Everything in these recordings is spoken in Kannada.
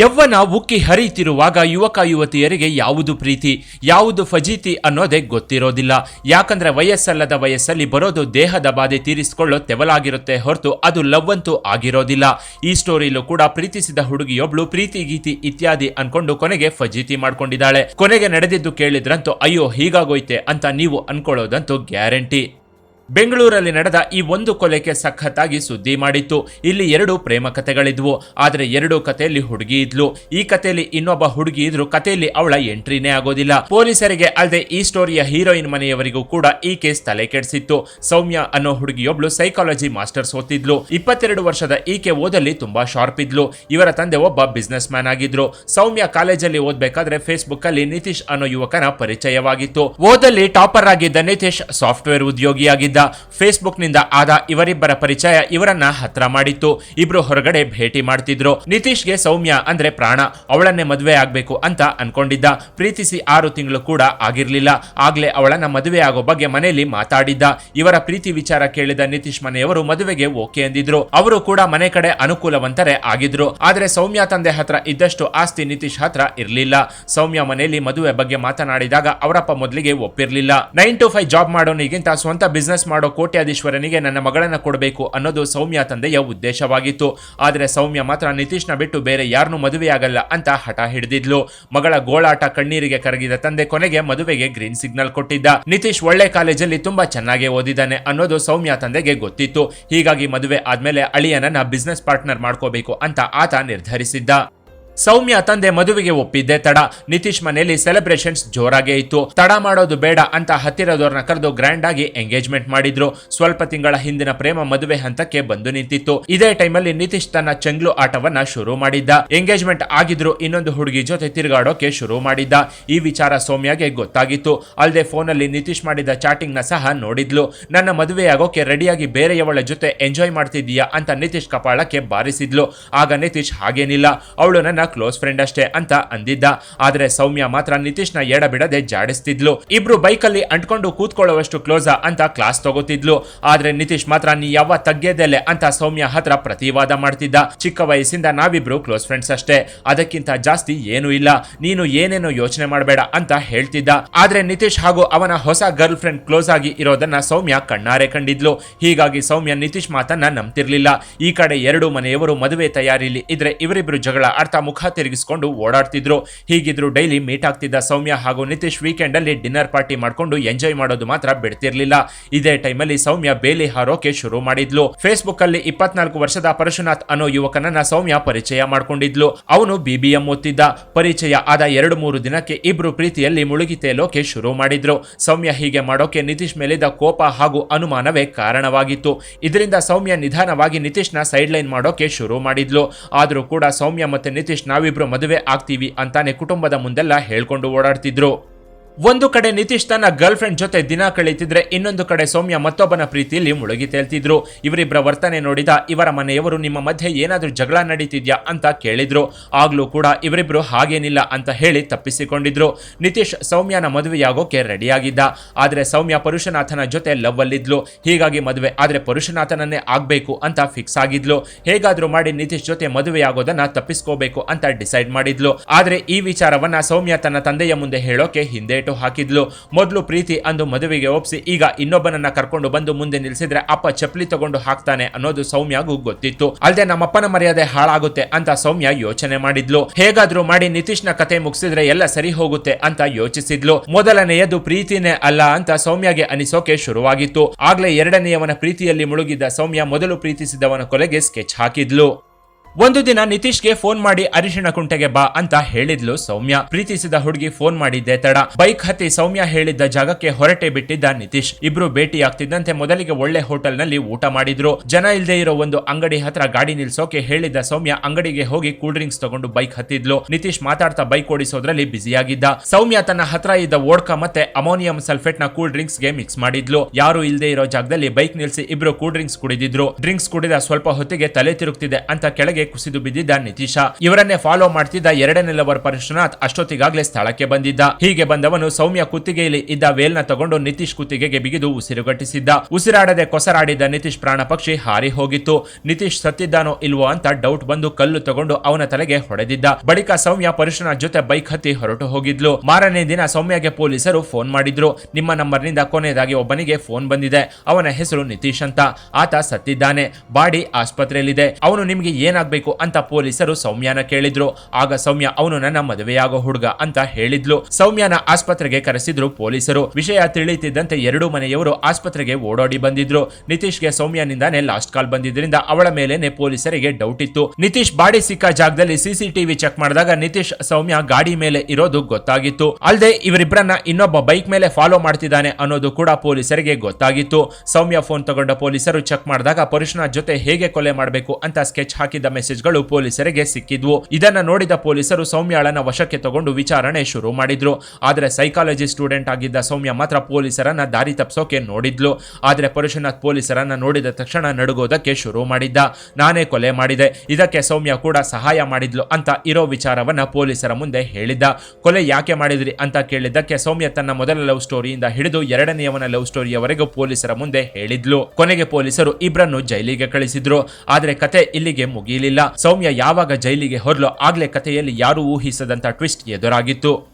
ಯವ್ವನ ಉಕ್ಕಿ ಹರಿಯುತ್ತಿರುವಾಗ ಯುವಕ ಯುವತಿಯರಿಗೆ ಯಾವುದು ಪ್ರೀತಿ, ಯಾವುದು ಫಜೀತಿ ಅನ್ನೋದೇ ಗೊತ್ತಿರೋದಿಲ್ಲ. ಯಾಕಂದ್ರೆ ವಯಸ್ಸಲ್ಲದ ವಯಸ್ಸಲ್ಲಿ ಬರೋದು ದೇಹದ ಬಾಧೆ ತೀರಿಸಿಕೊಳ್ಳೋ ತೆವಲಾಗಿರುತ್ತೆ ಹೊರತು ಅದು ಲವ್ ಅಂತೂ ಆಗಿರೋದಿಲ್ಲ. ಈ ಸ್ಟೋರಿಲೂ ಕೂಡ ಪ್ರೀತಿಸಿದ ಹುಡುಗಿಯೊಬ್ಳು ಪ್ರೀತಿ, ಗೀತಿ ಇತ್ಯಾದಿ ಅನ್ಕೊಂಡು ಕೊನೆಗೆ ಫಜೀತಿ ಮಾಡ್ಕೊಂಡಿದ್ದಾಳೆ. ಕೊನೆಗೆ ನಡೆದಿದ್ದು ಕೇಳಿದ್ರಂತೂ, ಅಯ್ಯೋ, ಹೀಗಾಗೋಯ್ತೆ ಅಂತ ನೀವು ಅನ್ಕೊಳ್ಳೋದಂತೂ ಗ್ಯಾರಂಟಿ. ಬೆಂಗಳೂರಲ್ಲಿ ನಡೆದ ಈ ಒಂದು ಕೊಲೆಗೆ ಸಖತ್ತಾಗಿ ಸುದ್ದಿ ಮಾಡಿತ್ತು. ಇಲ್ಲಿ ಎರಡು ಪ್ರೇಮ ಕಥೆಗಳಿದ್ವು. ಆದರೆ ಎರಡು ಕಥೆಯಲ್ಲಿ ಹುಡುಗಿ ಇದ್ಲು. ಈ ಕಥೆಯಲ್ಲಿ ಇನ್ನೊಬ್ಬ ಹುಡುಗಿ ಇದ್ರು ಕಥೆಯಲ್ಲಿ ಅವಳ ಎಂಟ್ರಿನೇ ಆಗೋದಿಲ್ಲ. ಪೊಲೀಸರಿಗೆ ಅಲ್ಲದೆ ಈ ಸ್ಟೋರಿಯ ಹೀರೋಯಿನ್ ಮನೆಯವರಿಗೂ ಕೂಡ ಈ ಕೇಸ್ ತಲೆ ಕೆಡಿಸಿತ್ತು. ಸೌಮ್ಯ ಅನ್ನೋ ಹುಡುಗಿಯೊಬ್ಳು ಸೈಕಾಲಜಿ ಮಾಸ್ಟರ್ಸ್ ಓದ್ತಿದ್ಲು. ಇಪ್ಪತ್ತೆರಡು ವರ್ಷದ ಈಕೆ ಓದಲ್ಲಿ ತುಂಬಾ ಶಾರ್ಪ್ ಇದ್ಲು. ಇವರ ತಂದೆ ಒಬ್ಬ ಬಿಸ್ನೆಸ್ ಮ್ಯಾನ್ ಆಗಿದ್ರು. ಸೌಮ್ಯ ಕಾಲೇಜಲ್ಲಿ ಓದ್ಬೇಕಾದ್ರೆ ಫೇಸ್ಬುಕ್ ಅಲ್ಲಿ ನಿತೀಶ್ ಅನ್ನೋ ಯುವಕನ ಪರಿಚಯವಾಗಿತ್ತು. ಓದಲ್ಲಿ ಟಾಪರ್ ಆಗಿದ್ದ ನಿತೀಶ್ ಸಾಫ್ಟ್ವೇರ್ ಉದ್ಯೋಗಿಯಾಗಿದ್ದ. ಫೇಸ್ಬುಕ್ನಿಂದ ಆದ ಇವರಿಬ್ಬರ ಪರಿಚಯ ಇವರನ್ನ ಹತ್ರ ಮಾಡಿತ್ತು. ಇಬ್ರು ಹೊರಗಡೆ ಭೇಟಿ ಮಾಡ್ತಿದ್ರು. ನಿತೀಶ್ಗೆ ಸೌಮ್ಯ ಅಂದ್ರೆ ಪ್ರಾಣ, ಅವಳನ್ನೇ ಮದುವೆ ಆಗ್ಬೇಕು ಅಂತ ಅನ್ಕೊಂಡಿದ್ದ. ಪ್ರೀತಿಸಿ ಆರು ತಿಂಗಳು ಕೂಡ ಆಗಿರ್ಲಿಲ್ಲ. ಆಗ್ಲೇ ಅವಳನ್ನ ಮದುವೆ ಆಗೋ ಬಗ್ಗೆ ಮನೆಯಲ್ಲಿ ಮಾತಾಡಿದ್ದ. ಇವರ ಪ್ರೀತಿ ವಿಚಾರ ಕೇಳಿದ ನಿತೀಶ್ ಮನೆಯವರು ಮದುವೆಗೆ ಓಕೆ ಅಂದಿದ್ರು. ಅವರು ಕೂಡ ಮನೆ ಕಡೆ ಅನುಕೂಲವಂತರೇ ಆಗಿದ್ರು. ಆದ್ರೆ ಸೌಮ್ಯ ತಂದೆ ಹತ್ರ ಇದ್ದಷ್ಟು ಆಸ್ತಿ ನಿತೀಶ್ ಹತ್ರ ಇರ್ಲಿಲ್ಲ. ಸೌಮ್ಯ ಮನೆಯಲ್ಲಿ ಮದುವೆ ಬಗ್ಗೆ ಮಾತನಾಡಿದಾಗ ಅವರಪ್ಪ ಮೊದಲಿಗೆ ಒಪ್ಪಿರ್ಲಿಲ್ಲ. ನೈನ್ ಟು ಫೈವ್ ಜಾಬ್ ಮಾಡೋನಿಗಿಂತ ಸ್ವಂತ ಬಿಸ್ನೆಸ್ ಮಾಡೋ ಕೋಟ್ಯಾಧೀಶ್ವರನಿಗೆ ನನ್ನ ಮಗಳನ್ನ ಕೊಡಬೇಕು ಅನ್ನೋದು ಸೌಮ್ಯ ತಂದೆಯ ಉದ್ದೇಶವಾಗಿತ್ತು. ಆದರೆ ಸೌಮ್ಯ ಮಾತ್ರ ನಿತೀಶ್ನ ಬಿಟ್ಟು ಬೇರೆ ಯಾರನ್ನೂ ಮದುವೆಯಾಗಲ್ಲ ಅಂತ ಹಠ ಹಿಡಿದಿದ್ಲು. ಮಗಳ ಗೋಳಾಟ ಕಣ್ಣೀರಿಗೆ ಕರಗಿದ ತಂದೆ ಕೊನೆಗೆ ಮದುವೆಗೆ ಗ್ರೀನ್ ಸಿಗ್ನಲ್ ಕೊಟ್ಟಿದ್ದ. ನಿತೀಶ್ ಒಳ್ಳೆ ಕಾಲೇಜಲ್ಲಿ ತುಂಬಾ ಚೆನ್ನಾಗಿ ಓದಿದ್ದಾನೆ ಅನ್ನೋದು ಸೌಮ್ಯ ತಂದೆಗೆ ಗೊತ್ತಿತ್ತು. ಹೀಗಾಗಿ ಮದುವೆ ಆದ್ಮೇಲೆ ಅಳಿಯನನ್ನ ಬಿಸ್ನೆಸ್ ಪಾರ್ಟ್ನರ್ ಮಾಡ್ಕೋಬೇಕು ಅಂತ ಆತ ನಿರ್ಧರಿಸಿದ್ದ. ಸೌಮ್ಯ ತಂದೆ ಮದುವೆಗೆ ಒಪ್ಪಿದ್ದೆ ತಡ. ನಿತೀಶ್ ಮನೆಯಲ್ಲಿ ಸೆಲೆಬ್ರೇಷನ್ಸ್ ಜೋರಾಗೇ ಇತ್ತು. ತಡ ಮಾಡೋದು ಬೇಡ ಅಂತ ಹತ್ತಿರದವ್ರನ್ನ ಕರೆದು ಗ್ರ್ಯಾಂಡ್ ಆಗಿ ಎಂಗೇಜ್ಮೆಂಟ್ ಮಾಡಿದ್ರು. ಸ್ವಲ್ಪ ತಿಂಗಳ ಹಿಂದಿನ ಪ್ರೇಮ ಮದುವೆ ಹಂತಕ್ಕೆ ಬಂದು ನಿಂತಿತ್ತು. ಇದೇ ಟೈಮಲ್ಲಿ ನಿತೀಶ್ ತನ್ನ ಚಂಗ್ಲು ಆಟವನ್ನ ಶುರು ಮಾಡಿದ್ದ. ಎಂಗೇಜ್ಮೆಂಟ್ ಆಗಿದ್ರು ಇನ್ನೊಂದು ಹುಡುಗಿ ಜೊತೆ ತಿರುಗಾಡೋಕೆ ಶುರು ಮಾಡಿದ್ದ. ಈ ವಿಚಾರ ಸೌಮ್ಯಗೆ ಗೊತ್ತಾಗಿತ್ತು. ಅಲ್ಲದೆ ಫೋನಲ್ಲಿ ನಿತೀಶ್ ಮಾಡಿದ ಚಾಟಿಂಗ್ನ ಸಹ ನೋಡಿದ್ಲು. ನನ್ನ ಮದುವೆಯಾಗೋಕೆ ರೆಡಿಯಾಗಿ ಬೇರೆಯವಳ ಜೊತೆ ಎಂಜಾಯ್ ಮಾಡ್ತಿದ್ದೀಯಾ ಅಂತ ನಿತೀಶ್ ಕಪಾಳಕ್ಕೆ ಬಾರಿಸಿದ್ಲು. ಆಗ ನಿತೀಶ್ ಹಾಗೇನಿಲ್ಲ. ಅವಳು ನನ್ನ ಕ್ಲೋಸ್ ಫ್ರೆಂಡ್ ಅಷ್ಟೇ ಅಂತ ಅಂದಿದ್ದ. ಆದ್ರೆ ಸೌಮ್ಯ ಮಾತ್ರ ನಿತೀಶ್ನ ಎಡ ಬಿಡದೆ ಜಾಡಿಸ್ತಿದ್ಲು. ಇಬ್ರು ಬೈಕಲ್ಲಿ ಅಂಟ್ಕೊಂಡು ಕೂತ್ಕೊಳ್ಳುವಷ್ಟು ಕ್ಲೋಸ ಅಂತ ಕ್ಲಾಸ್ ತಗೋತಿದ್ಲು. ಆದ್ರೆ ನಿತೀಶ್ ಮಾತ್ರ, ನೀ ಯಾವ ತಗ್ಗೆದೆಲೆ ಅಂತ ಸೌಮ್ಯ ಹತ್ರ ಪ್ರತಿವಾದ ಮಾಡ್ತಿದ್ದ. ಚಿಕ್ಕ ವಯಸ್ಸಿಂದ ನಾವಿಬ್ರು ಕ್ಲೋಸ್ ಫ್ರೆಂಡ್ಸ್ ಅಷ್ಟೇ. ಅದಕ್ಕಿಂತ ಜಾಸ್ತಿ ಏನೂ ಇಲ್ಲ. ನೀನು ಏನೇನೋ ಯೋಚನೆ ಮಾಡಬೇಡ ಅಂತ ಹೇಳ್ತಿದ್ದ. ಆದ್ರೆ ನಿತೀಶ್ ಹಾಗೂ ಅವನ ಹೊಸ ಗರ್ಲ್ ಫ್ರೆಂಡ್ ಕ್ಲೋಸ್ ಆಗಿ ಇರೋದನ್ನ ಸೌಮ್ಯ ಕಣ್ಣಾರೆ ಕಂಡಿದ್ಲು. ಹೀಗಾಗಿ ಸೌಮ್ಯ ನಿತೀಶ್ ಮಾತನ್ನ ನಂಬ್ತಿರ್ಲಿಲ್ಲ. ಈ ಕಡೆ ಎರಡು ಮನೆಯವರು ಮದುವೆ ತಯಾರಿಲಿ ಇದ್ರೆ ಇವರಿಬ್ರು ಜಗಳ ಆಡ್ತಾ ಮುಖ ತಿರುಗಿಸಿಕೊಂಡು ಓಡಾಡ್ತಿದ್ರು. ಹೀಗಿದ್ರು ಡೈಲಿ ಮೀಟ್ ಆಗ್ತಿದ್ದ ಸೌಮ್ಯ ಹಾಗೂ ನಿತೀಶ್ ವೀಕೆಂಡ್ ಅಲ್ಲಿ ಡಿನ್ನರ್ ಪಾರ್ಟಿ ಮಾಡ್ಕೊಂಡು ಎಂಜಾಯ್ ಮಾಡೋದು ಮಾತ್ರ ಬಿಡ್ತಿರ್ಲಿಲ್ಲ. ಇದೇ ಟೈಮಲ್ಲಿ ಸೌಮ್ಯ ಬೇಲಿ ಹಾರೋಕೆ ಶುರು ಮಾಡಿದ್ಲು. ಫೇಸ್ಬುಕ್ ಅಲ್ಲಿ ಇಪ್ಪತ್ನಾಲ್ಕು ವರ್ಷದ ಪರಶುನಾಥ್ ಅನ್ನೋ ಯುವಕನನ್ನ ಸೌಮ್ಯ ಪರಿಚಯ ಮಾಡ್ಕೊಂಡಿದ್ಲು. ಅವನು ಬಿಬಿಎಂ ಓದ್ತಿದ್ದ. ಪರಿಚಯ ಆದ ಎರಡು ಮೂರು ದಿನಕ್ಕೆ ಇಬ್ರು ಪ್ರೀತಿಯಲ್ಲಿ ಮುಳುಗಿ ತೇಲೋಕೆ ಶುರು ಮಾಡಿದ್ರು. ಸೌಮ್ಯ ಹೀಗೆ ಮಾಡೋಕೆ ನಿತೀಶ್ ಮೇಲಿದ್ದ ಕೋಪ ಹಾಗೂ ಅನುಮಾನವೇ ಕಾರಣವಾಗಿತ್ತು. ಇದರಿಂದ ಸೌಮ್ಯ ನಿಧಾನವಾಗಿ ನಿತೀಶ್ನ ಸೈಡ್ ಲೈನ್ ಮಾಡೋಕೆ ಶುರು ಮಾಡಿದ್ಲು. ಆದರೂ ಕೂಡ ಸೌಮ್ಯ ಮತ್ತೆ ನಿತೀಶ್ ನಾವಿಬ್ರು ಮದುವೆ ಆಗ್ತೀವಿ ಅಂತಾನೆ ಕುಟುಂಬದ ಮುಂದೆಲ್ಲ ಹೇಳ್ಕೊಂಡು ಓಡಾಡ್ತಿದ್ರು. ಒಂದು ಕಡೆ ನಿತೀಶ್ ತನ್ನ ಗರ್ಲ್ ಫ್ರೆಂಡ್ ಜೊತೆ ದಿನ ಕಳೀತಿದ್ರೆ ಇನ್ನೊಂದು ಕಡೆ ಸೌಮ್ಯ ಮತ್ತೊಬ್ಬನ ಪ್ರೀತಿಯಲ್ಲಿ ಮುಳುಗಿ ತೇಲ್ತಿದ್ರು. ಇವರಿಬ್ಬರ ವರ್ತನೆ ನೋಡಿದ ಇವರ ಮನೆಯವರು, ನಿಮ್ಮ ಮಧ್ಯೆ ಏನಾದರೂ ಜಗಳ ನಡೀತಿದ್ಯಾ? ಅಂತ ಕೇಳಿದ್ರು. ಆಗ್ಲೂ ಕೂಡ ಇವರಿಬ್ರು ಹಾಗೇನಿಲ್ಲ ಅಂತ ಹೇಳಿ ತಪ್ಪಿಸಿಕೊಂಡಿದ್ರು. ನಿತೀಶ್ ಸೌಮ್ಯನ ಮದುವೆಯಾಗೋಕೆ ರೆಡಿಯಾಗಿದ್ದ. ಆದರೆ ಸೌಮ್ಯ ಪರುಷನಾಥನ ಜೊತೆ ಲವ್ ಅಲ್ಲಿದ್ಲು. ಹೀಗಾಗಿ ಮದುವೆ ಆದರೆ ಪುರುಷನಾಥನನ್ನೇ ಆಗಬೇಕು ಅಂತ ಫಿಕ್ಸ್ ಆಗಿದ್ಲು. ಹೇಗಾದರೂ ಮಾಡಿ ನಿತೀಶ್ ಜೊತೆ ಮದುವೆಯಾಗೋದನ್ನ ತಪ್ಪಿಸ್ಕೋಬೇಕು ಅಂತ ಡಿಸೈಡ್ ಮಾಡಿದ್ಲು. ಆದರೆ ಈ ವಿಚಾರವನ್ನ ಸೌಮ್ಯ ತನ್ನ ತಂದೆಯ ಮುಂದೆ ಹೇಳೋಕೆ ಹಾಕಿದ್ಲು. ಮೊದಲು ಪ್ರೀತಿ ಅಂದು ಮದುವೆಗೆ ಒಪ್ಪಿಸಿ ಈಗ ಇನ್ನೊಬ್ಬನನ್ನ ಕರ್ಕೊಂಡು ಬಂದು ಮುಂದೆ ನಿಲ್ಸಿದ್ರೆ ಅಪ್ಪ ಚಪ್ಪಲಿ ತಗೊಂಡು ಹಾಕ್ತಾನೆ ಅನ್ನೋದು ಸೌಮ್ಯಗೂ ಗೊತ್ತಿತ್ತು. ಅಲ್ಲದೆ ನಮ್ಮಪ್ಪನ ಮರ್ಯಾದೆ ಹಾಳಾಗುತ್ತೆ ಅಂತ ಸೌಮ್ಯ ಯೋಚನೆ ಮಾಡಿದ್ಲು. ಹೇಗಾದ್ರೂ ಮಾಡಿ ನಿತೀಶ್ನ ಕತೆ ಮುಗಿಸಿದ್ರೆ ಎಲ್ಲ ಸರಿ ಹೋಗುತ್ತೆ ಅಂತ ಯೋಚಿಸಿದ್ಲು. ಮೊದಲನೆಯದು ಪ್ರೀತಿನೇ ಅಲ್ಲ ಅಂತ ಸೌಮ್ಯಗೆ ಅನಿಸೋಕೆ ಶುರುವಾಗಿತ್ತು. ಆಗ್ಲೇ ಎರಡನೆಯವನ ಪ್ರೀತಿಯಲ್ಲಿ ಮುಳುಗಿದ್ದ ಸೌಮ್ಯ ಮೊದಲು ಪ್ರೀತಿಸಿದವನ ಕೊಲೆಗೆ ಸ್ಕೆಚ್ ಹಾಕಿದ್ಲು. ಒಂದು ದಿನ ನಿತೀಶ್ಗೆ ಫೋನ್ ಮಾಡಿ ಅರಿಶಿಣ ಕುಂಟೆಗೆ ಬಾ ಅಂತ ಹೇಳಿದ್ಲು ಸೌಮ್ಯ. ಪ್ರೀತಿಸಿದ ಹುಡುಗಿ ಫೋನ್ ಮಾಡಿದ್ದೆ ತಡ. ಬೈಕ್ ಹತ್ತಿ ಸೌಮ್ಯ ಹೇಳಿದ್ದ ಜಾಗಕ್ಕೆ ಹೊರಟೆ ಬಿಟ್ಟಿದ್ದ ನಿತೀಶ್. ಇಬ್ರು ಭೇಟಿ ಆಗ್ತಿದ್ದಂತೆ ಮೊದಲಿಗೆ ಒಳ್ಳೆ ಹೋಟೆಲ್ನಲ್ಲಿ ಊಟ ಮಾಡಿದ್ರು. ಜನ ಇಲ್ಲದೆ ಇರೋ ಒಂದು ಅಂಗಡಿ ಹತ್ರ ಗಾಡಿ ನಿಲ್ಸೋಕೆ ಹೇಳಿದ್ದ ಸೌಮ್ಯ ಅಂಗಡಿಗೆ ಹೋಗಿ ಕೂಲ್ ಡ್ರಿಂಕ್ಸ್ ತಗೊಂಡು ಬೈಕ್ ಹತ್ತಿದ್ಲು. ನಿತೀಶ್ ಮಾತಾಡ್ತಾ ಬೈಕ್ ಓಡಿಸೋದ್ರಲ್ಲಿ ಬ್ಯುಸಿಯಾಗಿದ್ದ. ಸೌಮ್ಯ ತನ್ನ ಹತ್ರ ಇದ್ದ ವೋಡ್ಕಾ ಮತ್ತೆ ಅಮೋನಿಯಂ ಸಲ್ಫೇಟ್ನ ಕೂಲ್ ಡ್ರಿಂಕ್ಸ್ಗೆ ಮಿಕ್ಸ್ ಮಾಡಿದ್ಲು. ಯಾರು ಇಲ್ಲದೆ ಇರೋ ಜಾಗದಲ್ಲಿ ಬೈಕ್ ನಿಲ್ಸಿ ಇಬ್ರು ಕೂಲ್ ಡ್ರಿಂಕ್ಸ್ ಕುಡಿದಿದ್ರು. ಡ್ರಿಂಕ್ಸ್ ಕುಡಿದ ಸ್ವಲ್ಪ ಹೊತ್ತಿಗೆ ತಲೆ ತಿರುಗ್ತಿದೆ ಅಂತ ಕೆಳಗೆ ಕೆರೆಗೆ ಕುಸಿದು ಬಿದ್ದಿದ್ದ ನಿತೀಶ, ಇವರನ್ನೇ ಫಾಲೋ ಮಾಡ್ತಿದ್ದ ಎರಡನೇ ಲವರ್ ಪರಶುನಾಥ್ ಅಷ್ಟೊತ್ತಿಗಾಗಲೇ ಸ್ಥಳಕ್ಕೆ ಬಂದಿದ್ದ. ಹೀಗೆ ಬಂದವನು ಸೌಮ್ಯ ಕುತ್ತಿಗೆಯಲ್ಲಿ ಇದ್ದ ವೇಲ್ನ ತಗೊಂಡು ನಿತೀಶ್ ಕುತ್ತಿಗೆಗೆ ಬಿಗಿದು ಉಸಿರುಗಟ್ಟಿಸಿದ್ದ ಉಸಿರಾಡದೆ ಕೊಸರಾಡಿದ್ದ ನಿತೀಶ್ ಪ್ರಾಣ ಪಕ್ಷಿ ಹಾರಿ ಹೋಗಿತ್ತು. ನಿತೀಶ್ ಸತ್ತಿದ್ದಾನೋ ಇಲ್ವೋ ಅಂತ ಡೌಟ್ ಬಂದು ಕಲ್ಲು ತಗೊಂಡು ಅವನ ತಲೆಗೆ ಹೊಡೆದಿದ್ದ. ಬಳಿಕ ಸೌಮ್ಯ ಪರಶುನಾಥ್ ಜೊತೆ ಬೈಕ್ ಹತ್ತಿ ಹೊರಟು ಹೋಗಿದ್ಲು. ಮಾರನೇ ದಿನ ಸೌಮ್ಯಗೆ ಪೊಲೀಸರು ಫೋನ್ ಮಾಡಿದ್ರು. ನಿಮ್ಮ ನಂಬರ್ನಿಂದ ಕೊನೆಯದಾಗಿ ಒಬ್ಬನಿಗೆ ಫೋನ್ ಬಂದಿದೆ. ಅವನ ಹೆಸರು ನಿತೀಶ್ ಅಂತ. ಆತ ಸತ್ತಿದ್ದಾನೆ. ಬಾಡಿ ಆಸ್ಪತ್ರೆಯಲ್ಲಿದೆ. ಅವನು ನಿಮ್ಗೆ ಏನಾಗ್ಬೇಕು ಅಂತ ಪೊಲೀಸರು ಸೌಮ್ಯನ ಕೇಳಿದ್ರು. ಆಗ ಸೌಮ್ಯ, ಅವನು ನನ್ನ ಮದುವೆಯಾಗೋ ಹುಡುಗ ಅಂತ ಹೇಳಿದ್ಲು. ಸೌಮ್ಯನ ಆಸ್ಪತ್ರೆಗೆ ಕರೆಸಿದ್ರು ಪೊಲೀಸರು. ವಿಷಯ ತಿಳಿಯುತ್ತಿದ್ದಂತೆ ಎರಡು ಮನೆಯವರು ಆಸ್ಪತ್ರೆಗೆ ಓಡಾಡಿ ಬಂದಿದ್ರು. ನಿತೀಶ್ಗೆ ಸೌಮ್ಯನಿಂದಾನೇ ಲಾಸ್ಟ್ ಕಾಲ್ ಬಂದಿದ್ರಿಂದ ಅವಳ ಮೇಲೇನೆ ಪೊಲೀಸರಿಗೆ ಡೌಟ್ ಇತ್ತು. ನಿತೀಶ್ ಬಾಡಿ ಸಿಕ್ಕ ಜಾಗದಲ್ಲಿ ಸಿಸಿಟಿವಿ ಚೆಕ್ ಮಾಡಿದಾಗ ನಿತೀಶ್, ಸೌಮ್ಯ ಗಾಡಿ ಮೇಲೆ ಇರೋದು ಗೊತ್ತಾಗಿತ್ತು. ಅಲ್ಲದೆ ಇವರಿಬ್ಬರನ್ನ ಇನ್ನೊಬ್ಬ ಬೈಕ್ ಮೇಲೆ ಫಾಲೋ ಮಾಡ್ತಿದ್ದಾನೆ ಅನ್ನೋದು ಕೂಡ ಪೊಲೀಸರಿಗೆ ಗೊತ್ತಾಗಿತ್ತು. ಸೌಮ್ಯ ಫೋನ್ ತಗೊಂಡ ಪೊಲೀಸರು ಚೆಕ್ ಮಾಡಿದಾಗ ಪರಶುನಾಥ್ ಜೊತೆ ಹೇಗೆ ಕೊಲೆ ಮಾಡಬೇಕು? ಅಂತ ಸ್ಕೆಚ್ ಹಾಕಿದ ಮೆಸೇಜ್ಗಳು ಪೊಲೀಸರಿಗೆ ಸಿಕ್ಕಿದ್ವು. ಇದನ್ನ ನೋಡಿದ ಪೊಲೀಸರು ಸೌಮ್ಯಾಳನ ವಶಕ್ಕೆ ತಗೊಂಡು ವಿಚಾರಣೆ ಶುರು ಮಾಡಿದ್ರು. ಆದರೆ ಸೈಕಾಲಜಿ ಸ್ಟೂಡೆಂಟ್ ಆಗಿದ್ದ ಸೌಮ್ಯ ಮಾತ್ರ ಪೊಲೀಸರನ್ನ ದಾರಿ ತಪ್ಪಿಸೋಕೆ ನೋಡಿದ್ಲು. ಆದರೆ ಪರಶುನಾಥ್ ಪೊಲೀಸರನ್ನ ನೋಡಿದ ತಕ್ಷಣ ನಡುಗೋದಕ್ಕೆ ಶುರು ಮಾಡಿದ್ದ. ನಾನೇ ಕೊಲೆ ಮಾಡಿದೆ. ಇದಕ್ಕೆ ಸೌಮ್ಯ ಕೂಡ ಸಹಾಯ ಮಾಡಿದ್ಲು ಅಂತ ಇರೋ ವಿಚಾರವನ್ನ ಪೊಲೀಸರ ಮುಂದೆ ಹೇಳಿದ್ದ. ಕೊಲೆ ಯಾಕೆ ಮಾಡಿದ್ರಿ ಅಂತ ಕೇಳಿದ್ದಕ್ಕೆ ಸೌಮ್ಯ ತನ್ನ ಮೊದಲ ಲವ್ ಸ್ಟೋರಿಯಿಂದ ಹಿಡಿದು ಎರಡನೆಯವನ ಲವ್ ಸ್ಟೋರಿಯವರೆಗೂ ಪೊಲೀಸರ ಮುಂದೆ ಹೇಳಿದ್ಲು. ಕೊನೆಗೆ ಪೊಲೀಸರು ಇಬ್ರನ್ನು ಜೈಲಿಗೆ ಕಳಿಸಿದ್ರು. ಆದರೆ ಕತೆ ಇಲ್ಲಿಗೆ ಮುಗಿಯಲಿಲ್ಲ. ಸೌಮ್ಯ ಯಾವಾಗ ಜೈಲಿಗೆ ಹೊರಲು ಆಗ್ಲೇ ಕಥೆಯಲ್ಲಿ ಯಾರೂ ಊಹಿಸದಂತ ಟ್ವಿಸ್ಟ್ ಎದುರಾಗಿತ್ತು.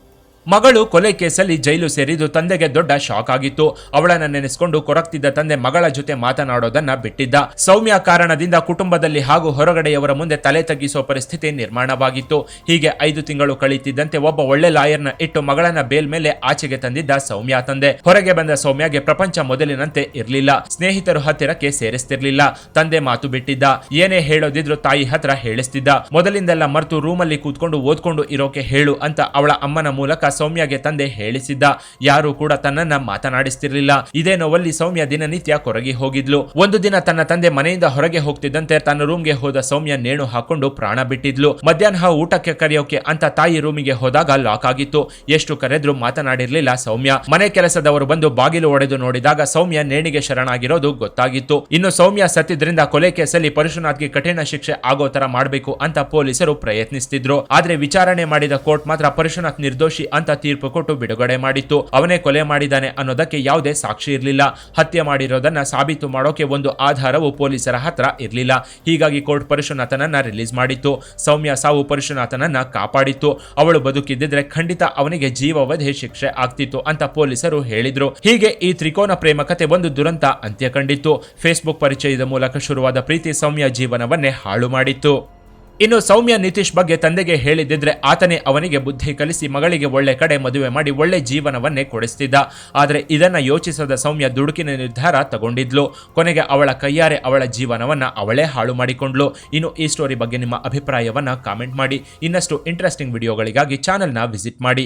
ಮಗಳು ಕೊಲೆ ಕೇಸಲ್ಲಿ ಜೈಲು ಸೇರಿದ್ದು ತಂದೆಗೆ ದೊಡ್ಡ ಶಾಕ್ ಆಗಿತ್ತು. ಅವಳನ್ನ ನೆನೆಸ್ಕೊಂಡು ಕೊರಗ್ತಿದ್ದ ತಂದೆ ಮಗಳ ಜೊತೆ ಮಾತನಾಡೋದನ್ನ ಬಿಟ್ಟಿದ್ದ. ಸೌಮ್ಯ ಕಾರಣದಿಂದ ಕುಟುಂಬದಲ್ಲಿ ಹಾಗೂ ಹೊರಗಡೆಯವರ ಮುಂದೆ ತಲೆ ತಗ್ಗಿಸೋ ಪರಿಸ್ಥಿತಿ ನಿರ್ಮಾಣವಾಗಿತ್ತು. ಹೀಗೆ ಐದು ತಿಂಗಳು ಕಳೀತಿದ್ದಂತೆ ಒಬ್ಬ ಒಳ್ಳೆ ಲಾಯರ್ನ ಇಟ್ಟು ಮಗಳನ್ನ ಬೇಲ್ ಮೇಲೆ ಆಚೆಗೆ ತಂದಿದ್ದ ಸೌಮ್ಯ ತಂದೆ. ಹೊರಗೆ ಬಂದ ಸೌಮ್ಯಗೆ ಪ್ರಪಂಚ ಮೊದಲಿನಂತೆ ಇರಲಿಲ್ಲ. ಸ್ನೇಹಿತರು ಹತ್ತಿರಕ್ಕೆ ಸೇರಿಸ್ತಿರ್ಲಿಲ್ಲ. ತಂದೆ ಮಾತು ಬಿಟ್ಟಿದ್ದ. ಏನೇ ಹೇಳೋದಿದ್ರು ತಾಯಿ ಹತ್ರ ಹೇಳಿಸ್ತಿದ್ದ. ಮೊದಲಿಂದೆಲ್ಲ ಮರ್ತು ರೂಮಲ್ಲಿ ಕೂತ್ಕೊಂಡು ಓದ್ಕೊಂಡು ಇರೋಕೆ ಹೇಳು ಅಂತ ಅವಳ ಅಮ್ಮನ ಮೂಲಕ ಸೌಮ್ಯಗೆ ತಂದೆ ಹೇಳಿಸಿದ್ದ. ಯಾರು ಕೂಡ ತನ್ನನ್ನ ಮಾತನಾಡಿಸ್ತಿರ್ಲಿಲ್ಲ. ಇದೇ ನೋವಲ್ಲಿ ಸೌಮ್ಯ ದಿನನಿತ್ಯ ಕೊರಗಿ ಹೋಗಿದ್ಲು. ಒಂದು ದಿನ ತನ್ನ ತಂದೆ ಮನೆಯಿಂದ ಹೊರಗೆ ಹೋಗ್ತಿದ್ದಂತೆ ತನ್ನ ರೂಮ್ಗೆ ಹೋದ ಸೌಮ್ಯ ನೇಣು ಹಾಕೊಂಡು ಪ್ರಾಣ ಬಿಟ್ಟಿದ್ಲು. ಮಧ್ಯಾಹ್ನ ಊಟಕ್ಕೆ ಕರೆಯೋಕೆ ಅಂತ ತಾಯಿ ರೂಮಿಗೆ ಹೋದಾಗ ಲಾಕ್ ಆಗಿತ್ತು. ಎಷ್ಟು ಕರೆದ್ರು ಮಾತನಾಡಿರ್ಲಿಲ್ಲ ಸೌಮ್ಯ. ಮನೆ ಕೆಲಸದವರು ಬಂದು ಬಾಗಿಲು ಒಡೆದು ನೋಡಿದಾಗ ಸೌಮ್ಯ ನೇಣಿಗೆ ಶರಣಾಗಿರೋದು ಗೊತ್ತಾಗಿತ್ತು. ಇನ್ನು ಸೌಮ್ಯ ಸತ್ತಿದ್ರಿಂದ ಕೊಲೆ ಕೇಸಲ್ಲಿ ಪರಶುನಾಥ್ಗೆ ಕಠಿಣ ಶಿಕ್ಷೆ ಆಗೋ ತರ ಮಾಡಬೇಕು ಅಂತ ಪೊಲೀಸರು ಪ್ರಯತ್ನಿಸ್ತಿದ್ರು. ಆದ್ರೆ ವಿಚಾರಣೆ ಮಾಡಿದ ಕೋರ್ಟ್ ಮಾತ್ರ ಪರಶುನಾಥ್ ನಿರ್ದೋಷಿ ಅಂತ ತೀರ್ಪು ಕೊಟ್ಟು ಬಿಡುಗಡೆ ಮಾಡಿತ್ತು. ಅವನೇ ಕೊಲೆ ಮಾಡಿದ್ದಾನೆ ಅನ್ನೋದಕ್ಕೆ ಯಾವುದೇ ಸಾಕ್ಷಿ ಇರಲಿಲ್ಲ. ಹತ್ಯೆ ಮಾಡಿರೋದನ್ನ ಸಾಬೀತು ಮಾಡೋಕೆ ಒಂದು ಆಧಾರವು ಪೊಲೀಸರ ಹತ್ರ ಇರಲಿಲ್ಲ. ಹೀಗಾಗಿ ಕೋರ್ಟ್ ಪರಶುನಾಥನನ್ನ ರಿಲೀಸ್ ಮಾಡಿತ್ತು. ಸೌಮ್ಯ ಸಾವು ಪರಶುನಾಥನನ್ನ ಕಾಪಾಡಿತ್ತು. ಅವಳು ಬದುಕಿದ್ದಿದ್ರೆ ಖಂಡಿತ ಅವನಿಗೆ ಜೀವಾವಧಿ ಶಿಕ್ಷೆ ಆಗ್ತಿತ್ತು ಅಂತ ಪೊಲೀಸರು ಹೇಳಿದ್ರು. ಹೀಗೆ ಈ ತ್ರಿಕೋನ ಪ್ರೇಮ ಕತೆ ಒಂದು ದುರಂತ ಅಂತ್ಯ ಕಂಡಿತ್ತು. ಫೇಸ್ಬುಕ್ ಪರಿಚಯದ ಮೂಲಕ ಶುರುವಾದ ಪ್ರೀತಿ ಸೌಮ್ಯ ಜೀವನವನ್ನೇ ಹಾಳು ಮಾಡಿತ್ತು. ಇನ್ನು ಸೌಮ್ಯ ನಿತೀಶ್ ಬಗ್ಗೆ ತಂದೆಗೆ ಹೇಳಿದ್ದಿದ್ರೆ ಆತನೇ ಅವನಿಗೆ ಬುದ್ಧಿ ಕಲಿಸಿ ಮಗಳಿಗೆ ಒಳ್ಳೆ ಕಡೆ ಮದುವೆ ಮಾಡಿ ಒಳ್ಳೆ ಜೀವನವನ್ನೇ ಕೊಡಿಸ್ತಿದ್ದ. ಆದರೆ ಇದನ್ನ ಯೋಚಿಸದ ಸೌಮ್ಯ ದುಡುಕಿನ ನಿರ್ಧಾರ ತಗೊಂಡಿದ್ಲು. ಕೊನೆಗೆ ಅವಳ ಕೈಯಾರೆ ಅವಳ ಜೀವನವನ್ನ ಅವಳೇ ಹಾಳು ಮಾಡಿಕೊಂಡ್ಲು ಇನ್ನು ಈ ಸ್ಟೋರಿ ಬಗ್ಗೆ ನಿಮ್ಮ ಅಭಿಪ್ರಾಯವನ್ನ ಕಾಮೆಂಟ್ ಮಾಡಿ. ಇನ್ನಷ್ಟು ಇಂಟ್ರೆಸ್ಟಿಂಗ್ ವಿಡಿಯೋಗಳಿಗಾಗಿ ಚಾನೆಲ್ನ ವಿಸಿಟ್ ಮಾಡಿ.